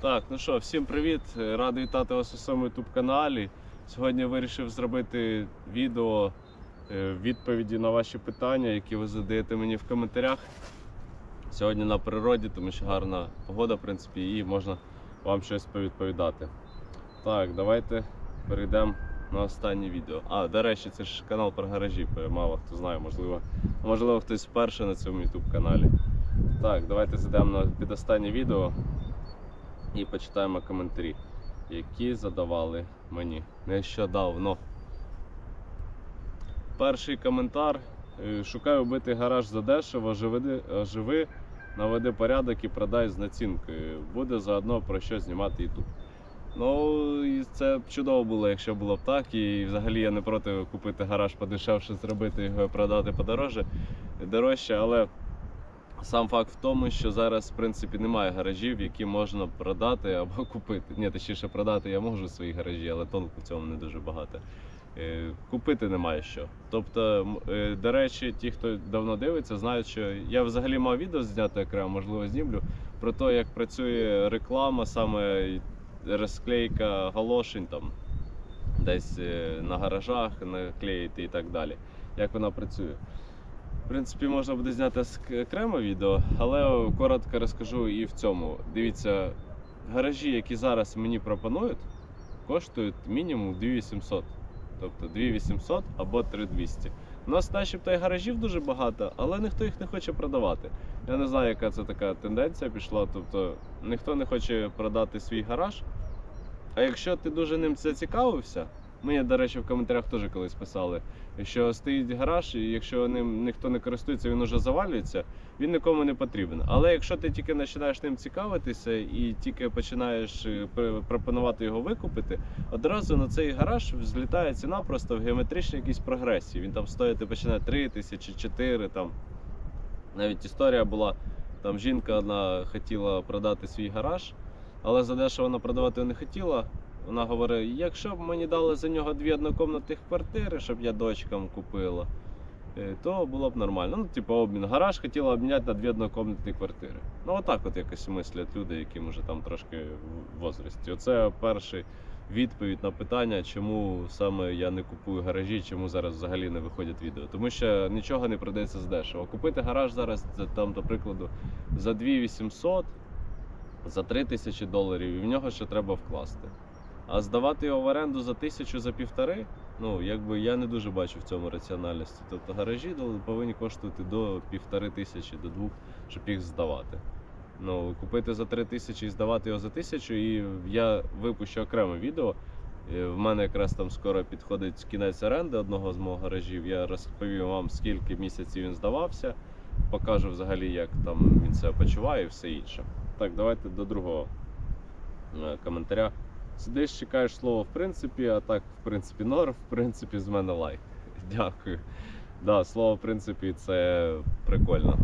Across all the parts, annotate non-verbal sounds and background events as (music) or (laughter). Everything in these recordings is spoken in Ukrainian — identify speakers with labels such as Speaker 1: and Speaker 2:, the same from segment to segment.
Speaker 1: Так, ну що, всім привіт! Радий вітати вас у своєму YouTube каналі. Сьогодні вирішив зробити відео е, відповіді на ваші питання, які ви задаєте мені в коментарях. Сьогодні на природі, тому що гарна погода, в принципі, і можна вам щось повідповідати. Так, давайте перейдемо на останнє відео. А, до речі, це ж канал про гаражі, мало хто знає, можливо, можливо хтось вперше на цьому YouTube каналі. Так, давайте зайдемо на підостаннє відео і почитаємо коментарі, які задавали мені нещодавно. Перший коментар. Е, Шукаю вбитий гараж задешево, оживи, оживи, наведи порядок і продай з націнкою. Буде заодно про що знімати YouTube. Ну, і це б чудово було, якщо було б так. І взагалі я не проти купити гараж подешевше, зробити його і продати подорожче, дорожче, але Сам факт в тому, що зараз в принципі немає гаражів, які можна продати або купити. Ні, точніше продати я можу свої гаражі, але толку в цьому не дуже багато. Е, Купити немає що. Тобто, е, до речі, ті, хто давно дивиться, знають, що я взагалі мав відео зняти окремо, можливо, знімлю про те, як працює реклама, саме розклейка галошень там десь е, на гаражах наклеїти і так далі. Як вона працює. В принципі, можна буде зняти окремо відео, але коротко розкажу і в цьому. Дивіться, гаражі, які зараз мені пропонують, коштують мінімум 2800. Тобто 2800 або 3200. У нас начебто і гаражів дуже багато, але ніхто їх не хоче продавати. Я не знаю, яка це така тенденція пішла. Тобто ніхто не хоче продати свій гараж. А якщо ти дуже ним зацікавився, мені, до речі, в коментарях теж колись писали, що стоїть гараж, і якщо ним ніхто не користується, він уже завалюється, він нікому не потрібен. Але якщо ти тільки починаєш ним цікавитися і тільки починаєш е, пропонувати його викупити, одразу на цей гараж взлітає ціна просто в геометричній якійсь прогресії. Він там стоїти починає 3 тисячі, 4 там. Навіть історія була, там жінка одна хотіла продати свій гараж, але задешево вона продавати не хотіла. Вона говорить, якщо б мені дали за нього дві однокомнатних квартири, щоб я дочкам купила, е, то було б нормально. Ну, типу, обмін. Гараж хотіла обміняти на дві однокомнатні квартири. Ну, отак от якось мислять люди, які вже там трошки в возрасті. Оце перший відповідь на питання, чому саме я не купую гаражі, чому зараз взагалі не виходять відео. Тому що нічого не продається здешево. Купити гараж зараз, там, до прикладу, за 2800, за 3000 доларів, і в нього ще треба вкласти. А здавати його в оренду за тисячу за півтори, ну якби я не дуже бачу в цьому раціональності. Тобто гаражі повинні коштувати до півтори тисячі, до двох, щоб їх здавати. Ну, купити за три тисячі і здавати його за тисячу, і я випущу окреме відео. Е, В мене якраз там скоро підходить кінець оренди одного з мого гаражів. Я розповім вам, скільки місяців він здавався, покажу взагалі, як там він себе почуває і все інше. Так, давайте до другого е, коментаря. Сидиш, чекаєш слово в принципі, а так, в принципі, норм, в принципі, з мене лайк. (laughs) Дякую. Да, слово в принципі, це прикольно.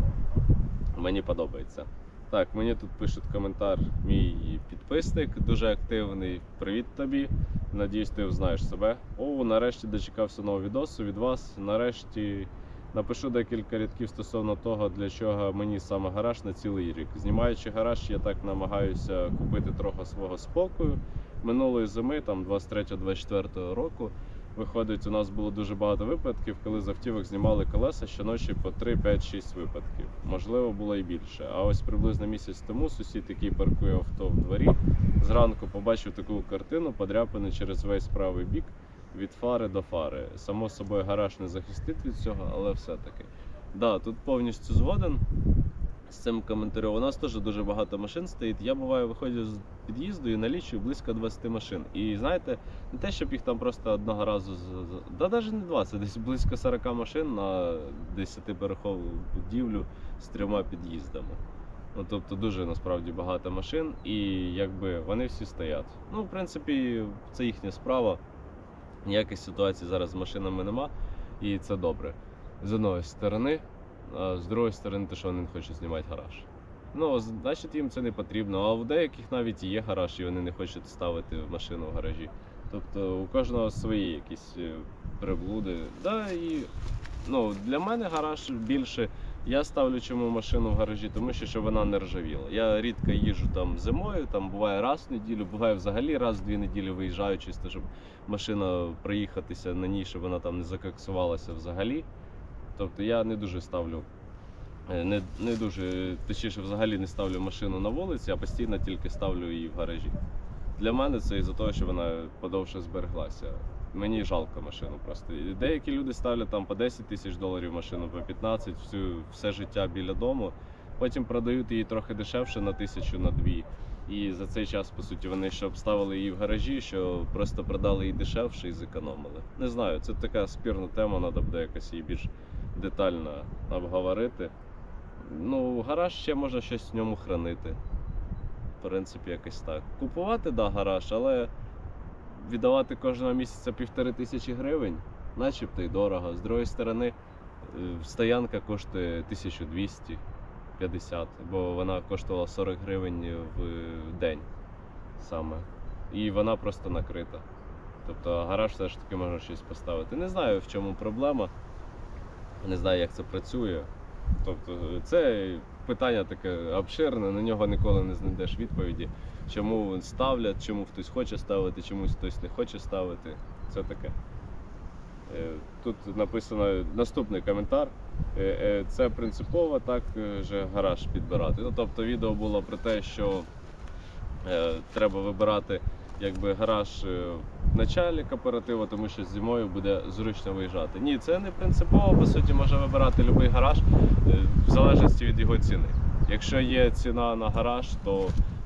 Speaker 1: Мені подобається. Так, мені тут пишуть коментар мій підписник, дуже активний. Привіт тобі. Надіюсь, ти знаєш себе. О, нарешті дочекався нового відосу від вас. Нарешті напишу декілька рядків стосовно того, для чого мені саме гараж на цілий рік. Знімаючи гараж, я так намагаюся купити трохи свого спокою. Минулої зими, там 23-24 року, виходить, у нас було дуже багато випадків, коли з автівок знімали колеса щоночі по 3, 5, 6 випадків. Можливо, було і більше. А ось приблизно місяць тому сусід, який паркує авто в дворі, зранку побачив таку картину, подряпану через весь правий бік від фари до фари. Само собою гараж не захистить від цього, але все-таки. Да, тут повністю згоден з цим коментарем. У нас теж дуже багато машин стоїть. Я буваю, виходжу з під'їзду і налічую близько 20 машин. І знаєте, не те, щоб їх там просто одного разу да навіть не 20, десь близько 40 машин на 10-поверхову будівлю з трьома під'їздами. Ну, тобто дуже насправді багато машин, і якби вони всі стоять. Ну, в принципі, це їхня справа. Ніяких ситуацій зараз з машинами нема, і це добре. З одної сторони, з другої сторони, те, що вони не хочуть знімати гараж. Ну, значить, їм це не потрібно. А в деяких навіть є гараж, і вони не хочуть ставити машину в гаражі. Тобто у кожного свої якісь е, приблуди. Да, і, ну, для мене гараж більше Я ставлю чому машину в гаражі, тому що щоб вона не ржавіла. Я рідко їжджу там зимою, там буває раз в неділю, буває взагалі раз в дві неділі виїжджаю, чисто щоб машина проїхатися на ній, щоб вона там не закоксувалася взагалі. Тобто я не дуже ставлю, е, не, не дуже, точніше, взагалі не ставлю машину на вулиці, а постійно тільки ставлю її в гаражі. Для мене це із-за того, що вона подовше збереглася. Мені жалко машину просто. Деякі люди ставлять там по 10 тисяч доларів машину, по 15, всю, все життя біля дому. Потім продають її трохи дешевше на тисячу, на дві. І за цей час, по суті, вони ще обставили її в гаражі, що просто продали її дешевше і зекономили. Не знаю, це така спірна тема, треба буде якось її більш детально обговорити. Ну, гараж ще можна щось в ньому хранити. В принципі, якось так. Купувати, да, гараж, але віддавати кожного місяця півтори тисячі гривень, начебто й дорого. З другої сторони, е, стоянка коштує 1250, бо вона коштувала 40 гривень в день саме. І вона просто накрита. Тобто гараж все ж таки можна щось поставити. Не знаю, в чому проблема. Не знаю, як це працює. Тобто, це питання таке обширне, на нього ніколи не знайдеш відповіді. Чому ставлять, чому хтось хоче ставити, чомусь хтось не хоче ставити. Це таке. Е, Тут написано наступний коментар. Е, е, Це принципово так же гараж підбирати. Ну, тобто відео було про те, що треба вибирати якби гараж е, в началі кооперативу, тому що зимою буде зручно виїжджати. Ні, це не принципово, по суті, може вибирати будь-який гараж е, в залежності від його ціни. Якщо є ціна на гараж, то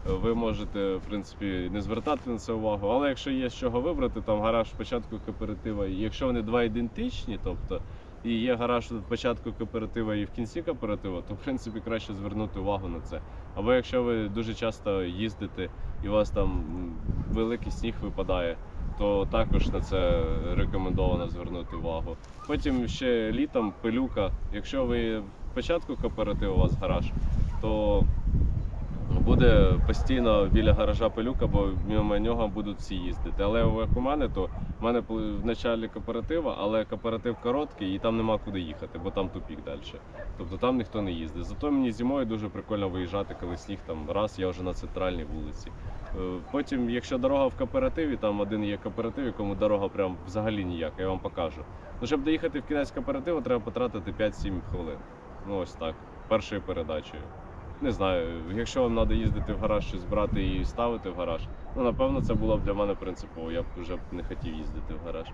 Speaker 1: е, ви можете в принципі не звертати на це увагу. Але якщо є з чого вибрати, там гараж початку кооператива, якщо вони два ідентичні, тобто і є гараж від початку кооператива і в кінці кооператива, то в принципі краще звернути увагу на це. Або якщо ви дуже часто їздите і у вас там великий сніг випадає, то також на це рекомендовано звернути увагу. Потім ще літом пилюка. Якщо ви в початку кооперативу у вас гараж, то буде постійно біля гаража пилюка, бо мимо нього будуть всі їздити. Але як у мене, то в мене в началі кооператива, але кооператив короткий і там нема куди їхати, бо там тупік далі. Тобто там ніхто не їздить. Зато мені зимою дуже прикольно виїжджати, коли сніг там раз, я вже на центральній вулиці. Е, Потім, якщо дорога в кооперативі, там один є кооператив, якому дорога прям взагалі ніяка, я вам покажу. Ну, щоб доїхати в кінець кооперативу, треба потратити 5-7 хвилин. Ну ось так, першою передачею. Не знаю, якщо вам треба їздити в гараж щось брати і ставити в гараж, ну напевно це було б для мене принципово. Я б вже не хотів їздити в гараж.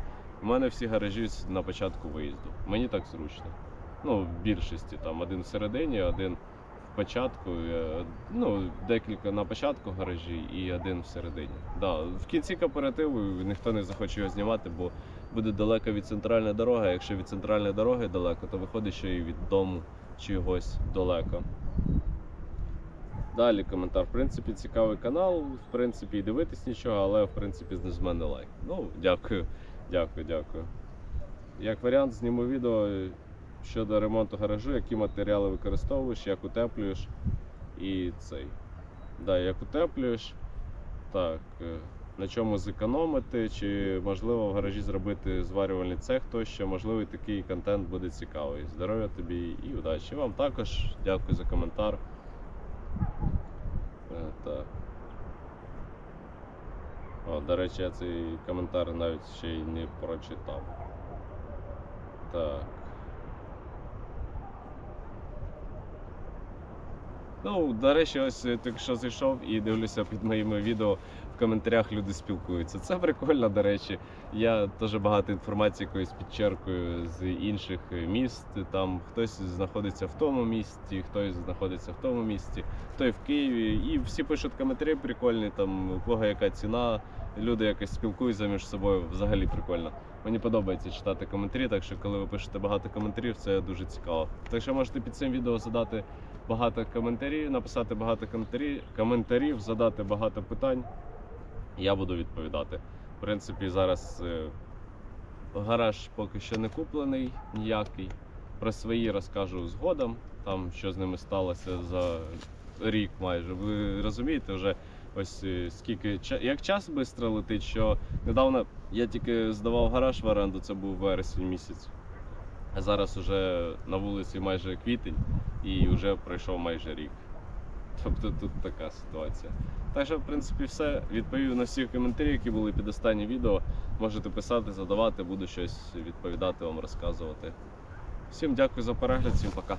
Speaker 1: У мене всі гаражі на початку виїзду. Мені так зручно. Ну, в більшості там один всередині, один в початку, е, ну, декілька на початку гаражі і один всередині. Да, в кінці кооперативу ніхто не захоче його знімати, бо буде далеко від центральної дороги. Якщо від центральної дороги далеко, то виходить, що і від дому чогось далеко. Далі коментар. В принципі, цікавий канал. В принципі, і дивитись нічого, але в принципі з мене лайк. Ну, дякую, дякую, дякую. Як варіант, зніму відео щодо ремонту гаражу, які матеріали використовуєш, як утеплюєш і цей. Да, як утеплюєш. Так, е, на чому зекономити, чи можливо в гаражі зробити зварювальний цех тощо, можливо, такий контент буде цікавий. Здоров'я тобі і удачі. Вам також дякую за коментар. Е, Так. О, до речі, я цей коментар навіть ще й не прочитав. Так. Ну, до речі, ось я тільки що зайшов і дивлюся під моїми відео в коментарях люди спілкуються. Це прикольно, до речі. Я теж багато інформації якоїсь підчеркую з інших міст. Там хтось знаходиться в тому місті, хтось знаходиться в тому місті, той в Києві. І всі пишуть коментарі прикольні, там у кого яка ціна. Люди якось спілкуються між собою. Взагалі прикольно. Мені подобається читати коментарі, так що коли ви пишете багато коментарів, це дуже цікаво. Так що можете під цим відео задати багато коментарів, написати багато коментарів, коментарів, задати багато питань. Я буду відповідати. В принципі, зараз е, гараж поки що не куплений ніякий. Про свої розкажу згодом, там що з ними сталося за рік майже. Ви розумієте, вже ось е, скільки як час швидко летить, що недавно я тільки здавав гараж в оренду, це був вересень місяць. Зараз уже на вулиці майже квітень і вже пройшов майже рік. Тобто тут така ситуація. Так що, в принципі, все. Відповів на всі коментарі, які були під останнє відео. Можете писати, задавати, буду щось відповідати вам, розказувати. Всім дякую за перегляд, всім пока.